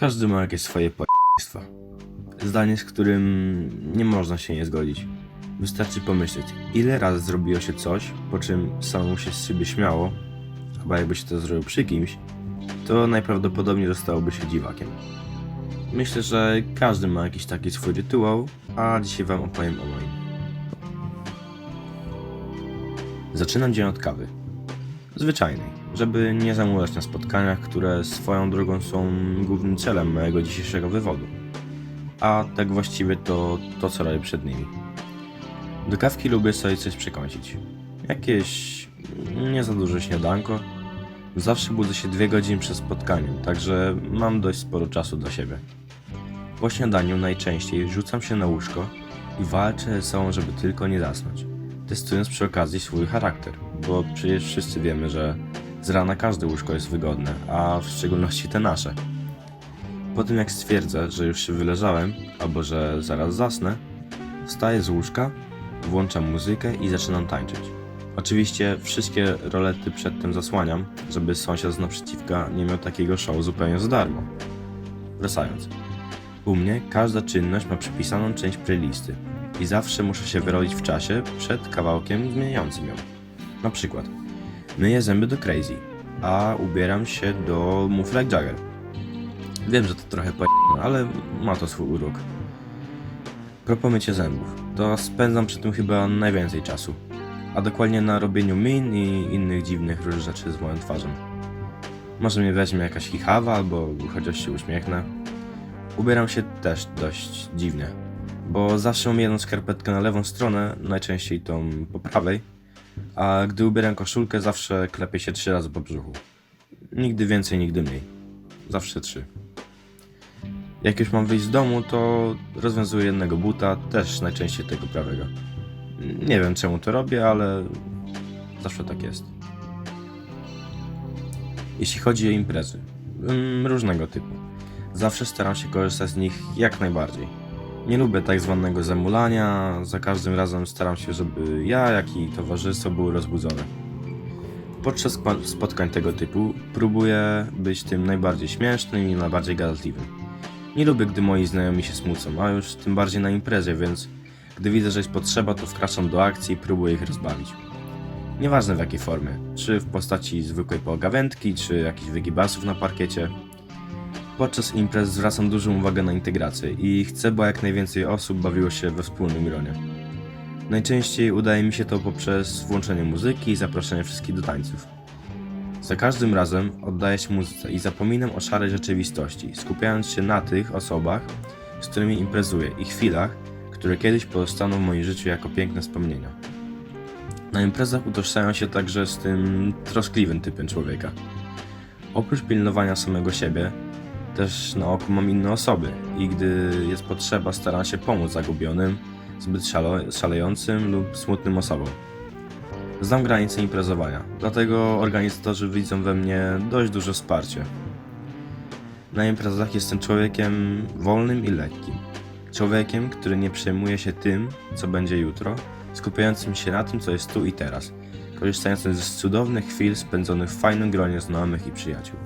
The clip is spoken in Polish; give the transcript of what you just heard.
Każdy ma jakieś swoje p***stwa. Zdanie, z którym nie można się nie zgodzić. Wystarczy pomyśleć, ile razy zrobiło się coś, po czym samemu się z siebie śmiało, chyba jakby się to zrobił przy kimś, to najprawdopodobniej zostałoby się dziwakiem. Myślę, że każdy ma jakiś taki swój rytuał, a dzisiaj wam opowiem o moim. Zaczynam dzień od kawy. Zwyczajnej, żeby nie zamulać na spotkaniach, które swoją drogą są głównym celem mojego dzisiejszego wywodu. A tak właściwie to to, co robię przed nimi. Do kawki lubię sobie coś przekąsić. Jakieś nie za duże śniadanko. Zawsze budzę się dwie godziny przed spotkaniem, także mam dość sporo czasu dla siebie. Po śniadaniu najczęściej rzucam się na łóżko i walczę ze sobą, żeby tylko nie zasnąć, testując przy okazji swój charakter, bo przecież wszyscy wiemy, że z rana każde łóżko jest wygodne, a w szczególności te nasze. Po tym jak stwierdzę, że już się wyleżałem, albo że zaraz zasnę, wstaję z łóżka, włączam muzykę i zaczynam tańczyć. Oczywiście wszystkie rolety przedtem zasłaniam, żeby sąsiad z naprzeciwka nie miał takiego show zupełnie za darmo. Wracając. U mnie każda czynność ma przypisaną część playlisty i zawsze muszę się wyrobić w czasie przed kawałkiem zmieniającym ją. Na przykład myję zęby do Crazy, a ubieram się do Move Jagger. Wiem, że to trochę po ale ma to swój urok. Propos mycie zębów, to spędzam przy tym chyba najwięcej czasu, a dokładnie na robieniu min i innych dziwnych różnych rzeczy z moją twarzą. Może mnie weźmie jakaś chichawa, albo chociaż się uśmiechnę. Ubieram się też dość dziwnie, bo zawsze mam jedną skarpetkę na lewą stronę, najczęściej tą po prawej, a gdy ubieram koszulkę zawsze klepię się trzy razy po brzuchu. Nigdy więcej, nigdy mniej. Zawsze trzy. Jak już mam wyjść z domu, to rozwiązuję jednego buta, też najczęściej tego prawego. Nie wiem czemu to robię, ale zawsze tak jest. Jeśli chodzi o imprezy, mm, różnego typu, zawsze staram się korzystać z nich jak najbardziej. Nie lubię tak zwanego zamulania, za każdym razem staram się, żeby ja, jak i towarzystwo były rozbudzone. Podczas spotkań tego typu próbuję być tym najbardziej śmiesznym i najbardziej gadatliwym. Nie lubię, gdy moi znajomi się smucą, a już tym bardziej na imprezie, więc gdy widzę, że jest potrzeba, to wkraczam do akcji i próbuję ich rozbawić. Nieważne w jakiej formie, czy w postaci zwykłej pogawędki, czy jakichś wygibasów na parkiecie. Podczas imprez zwracam dużą uwagę na integrację i chcę, by jak najwięcej osób bawiło się we wspólnym gronie. Najczęściej udaje mi się to poprzez włączenie muzyki i zaproszenie wszystkich do tańców. Za każdym razem oddaję się muzyce i zapominam o szarej rzeczywistości, skupiając się na tych osobach, z którymi imprezuję i chwilach, które kiedyś pozostaną w moim życiu jako piękne wspomnienia. Na imprezach utożsamiam się także z tym troskliwym typem człowieka. Oprócz pilnowania samego siebie, też na oku mam inne osoby i gdy jest potrzeba, staram się pomóc zagubionym, zbyt szalo- szalejącym lub smutnym osobom. Znam granice imprezowania, dlatego organizatorzy widzą we mnie dość duże wsparcie. Na imprezach jestem człowiekiem wolnym i lekkim. Człowiekiem, który nie przejmuje się tym, co będzie jutro, skupiającym się na tym, co jest tu i teraz, korzystającym z cudownych chwil spędzonych w fajnym gronie znajomych i przyjaciół.